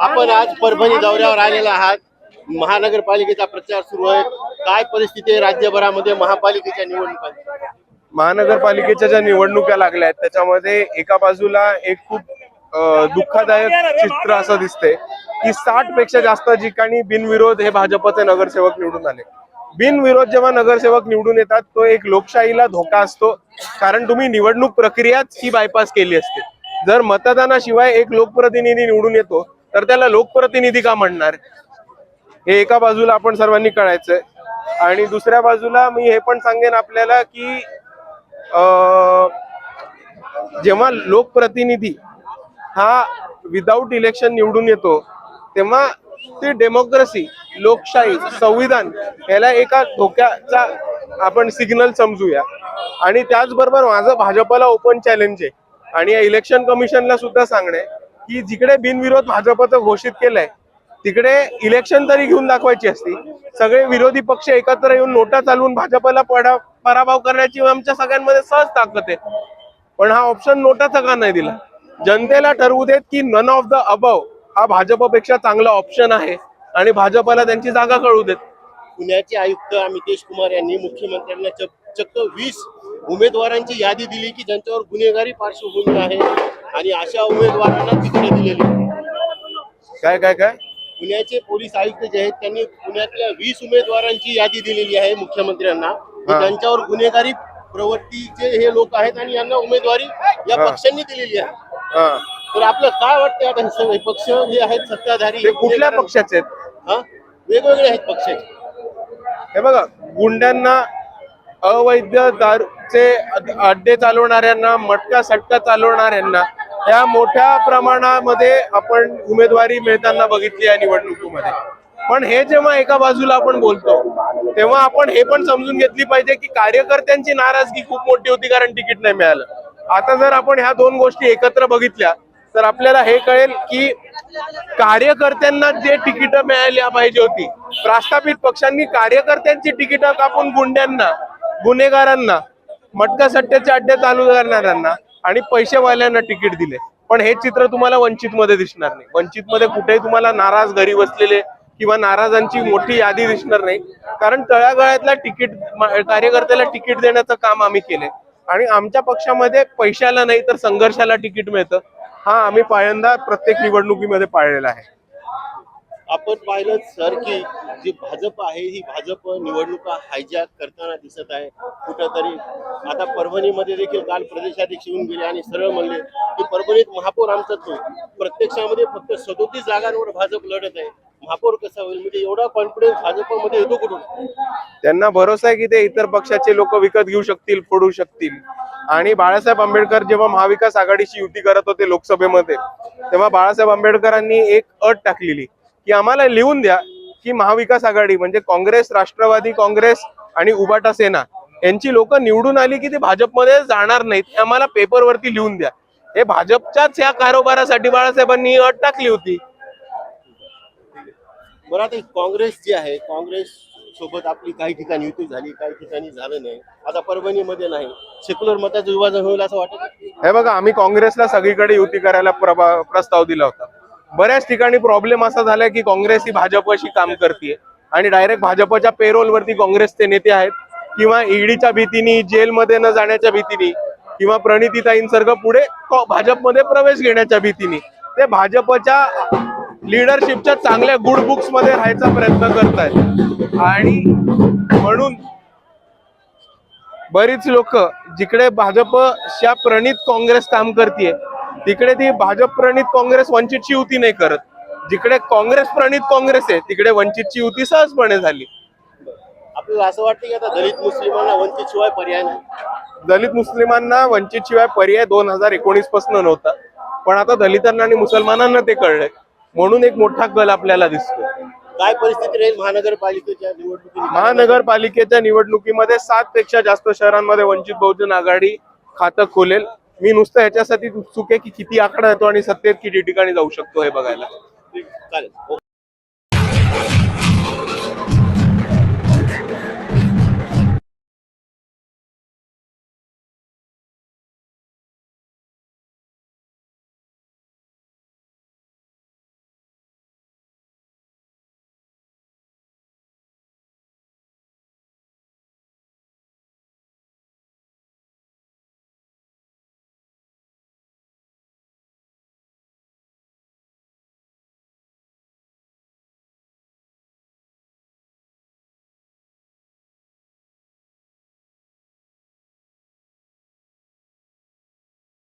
आपण आज परभणी दौऱ्यावर आलेला आहात. महानगरपालिकेचा प्रचार सुरू आहे. काय परिस्थिती आहे राज्यभरामध्ये? महापालिकेच्या निवडणुकांची महानगरपालिकेच्या ज्या निवडणुका लागल्या आहेत त्याच्यामध्ये एका बाजूला एक खूप दुःखदायक चित्र असं दिसते की साठपेक्षा जास्त ठिकाणी बिनविरोध हे भाजपचे नगरसेवक निवडून आले. बिनविरोध जेव्हा नगरसेवक निवडून येतात तो एक लोकशाहीला धोका असतो. कारण तुम्ही निवडणूक प्रक्रियाच ही बायपास केली असते. जर मतदानाशिवाय एक लोकप्रतिनिधी निवडून येतो तर त्याला लोकप्रतिनिधी का म्हणणार? हे एका बाजूला आपण सर्वांनी कळायचंय. आणि दुसऱ्या बाजूला मी हे पण सांगेन आपल्याला की जेव्हा लोकप्रतिनिधी हा विदाऊट इलेक्शन निवडून येतो तेव्हा ती डेमोक्रेसी लोकशाही संविधान याला एका धोक्याचा आपण सिग्नल समजूया. आणि त्याचबरोबर माझं भाजपला ओपन चॅलेंज आहे. आणि या इलेक्शन कमिशनला सुद्धा सांगणे की जिकडे बिनविरोध भाजपचं घोषित केलंय तिकडे इलेक्शन तरी घेऊन दाखवायची असती. सगळे विरोधी पक्ष एकत्र येऊन नोटा चालवून भाजपला पराभव करण्याची आमच्या सगळ्यांमध्ये सहज ताकद आहे. पण हा ऑप्शन नोटाचा का नाही दिला. जनतेला ठरवू देत की नन ऑफ द अबव हा भाजपपेक्षा चांगला ऑप्शन आहे आणि भाजपला त्यांची जागा कळू देत. पुण्याचे आयुक्त अमितेश कुमार यांनी मुख्यमंत्र्यांना चक्क वीस उमेदवारांची यादी दिली की ज्यांच्यावर गुन्हेगारी पार्श्वभूमी आहे. आणि अशा उमेदवारांना तिकडे दिलेली काय काय काय? पुण्याचे पोलीस आयुक्त जे आहेत त्यांनी पुण्यातल्या वीस उमेदवारांची यादी दिलेली आहे मुख्यमंत्र्यांना. हा. त्यांच्यावर गुन्हेगारी प्रवृत्तीचे हे लोक आहेत आणि यांना उमेदवारी या हा. पक्षांनी दिलेली आहे. हा. तर आपलं काय वाटतं आता हे सगळे पक्ष जे आहेत सत्ताधारी कुठल्या पक्षाचे आहेत? हा? वेगवेगळे आहेत पक्षाचे हे बघा गुंड्यांना अवैध दारूचे अड- अड्डे चालवणाऱ्यांना मटका सटका चालवणाऱ्यांना या मोठ्या प्रमाणामध्ये आपण उमेदवारी मिळताना बघितली या निवडणुकीमध्ये. पण हे जेव्हा एका बाजूला आपण बोलतो तेव्हा आपण हे पण समजून घेतली पाहिजे की कार्यकर्त्यांची नाराजगी खूप मोठी होती कारण तिकीट नाही मिळालं. आता जर आपण ह्या दोन गोष्टी एकत्र बघितल्या तर आपल्याला हे कळेल की कार्यकर्त्यांना जे तिकीट मिळाल्या पाहिजे होती प्रस्थापित पक्षांनी कार्यकर्त्यांची तिकीट कापून गुंड्यांना गुन्हेगारांना मटका सट्ट्याच्या अड्डे चालू करणाऱ्यांना आणि पैसेवाल्यांना तिकीट दिले. पण हे चित्र तुम्हाला वंचित मध्ये दिसणार नाही. वंचित मध्ये कुठेही तुम्हाला नाराज घरी बसलेले किंवा नाराजांची मोठी यादी दिसणार नाही. कारण तळागाळातल्या तिकीट कार्यकर्त्याला तिकीट देण्याचं काम आम्ही केले. आणि आमच्या पक्षामध्ये पैशाला नाही तर संघर्षाला तिकीट मिळतं. हा आम्ही पहिल्यांदा प्रत्येक निवडणुकीमध्ये पाळलेला आहे. आपण पाहिलं सर की जी भाजप आहे ही भाजप निवडणुका हायजॅक करताना दिसत आहे. कुठंतरी आता परभणीमध्ये देखील काल प्रदेशाध्यक्ष येऊन गेले आणि सरळ म्हणले की परभणीत महापौर आमचाच होईल प्रत्यक्षामध्ये फक्त सदोतीस जागांवर भाजप लढत आहे. महापौर कसा होईल? म्हणजे एवढा कॉन्फिडन्स भाजपमध्ये येतो कुठून? त्यांना भरोसा आहे की ते इतर पक्षाचे लोक विकत घेऊ शकतील फोडू शकतील. आणि बाळासाहेब आंबेडकर जेव्हा महाविकास आघाडीची युती करत होते लोकसभेमध्ये तेव्हा बाळासाहेब आंबेडकरांनी एक अट टाकलेली. की आम्हाला लिहून द्या की महाविकास आघाडी म्हणजे काँग्रेस राष्ट्रवादी काँग्रेस आणि उबाटा सेना यांची लोक निवडून आली की ते भाजपमध्ये जाणार नाहीत आम्हाला पेपरवरती लिहून द्या. हे भाजपच्याच या कारोबारासाठी बाळासाहेबांनी अट टाकली होती. बरं आता काँग्रेस जी आहे काँग्रेस सोबत आपली काही ठिकाणी युती झाली काही ठिकाणी झालं नाही. आता परभणीमध्ये नाही. सेक्युलर मताचं विभाजन होईल असं वाटत. हे बघा आम्ही काँग्रेसला सगळीकडे युती करायला प्रस्ताव दिला होता. बऱ्याच ठिकाणी प्रॉब्लेम असा झालाय की काँग्रेस ही भाजपशी काम करते आणि डायरेक्ट भाजपच्या पेरोलवरती काँग्रेसचे नेते आहेत. किंवा ईडीच्या भीतीने जेलमध्ये न जाण्याच्या भीतीने किंवा प्रणितीताईंसारखं पुढे भाजपमध्ये प्रवेश घेण्याच्या भीतीने. ते भाजपच्या लिडरशिपच्या चांगल्या गुड बुक्समध्ये राहायचा प्रयत्न करतायत. आणि म्हणून बरीच लोक जिकडे भाजपच्या प्रणित काँग्रेस काम करते तिकडे ती भाजप प्रणित काँग्रेस वंचितची युती नाही करत. जिकडे काँग्रेस प्रणित काँग्रेस आहे तिकडे वंचितची युती सहजपणे झाली. आपल्याला असं वाटतं की आता दलित मुस्लिमांना वंचित शिवाय पर्याय नाही. दलित मुस्लिमांना वंचित शिवाय पर्याय दोन हजार एकोणीसपासून नव्हता. पण आता दलितांना आणि मुसलमानांना ते कळलंय. म्हणून एक मोठा कल आपल्याला दिसतो काय परिस्थिती राहील महानगरपालिकेच्या निवडणुकी महानगरपालिकेच्या निवडणुकीमध्ये सात पेक्षा जास्त शहरांमध्ये वंचित बहुजन आघाडी खातं खोलेल. मी नुसतं याच्यासाठी उत्सुक आहे की किती आकडा येतो आणि सत्तेत किती ठिकाणी जाऊ शकतो हे बघायला. चालेल.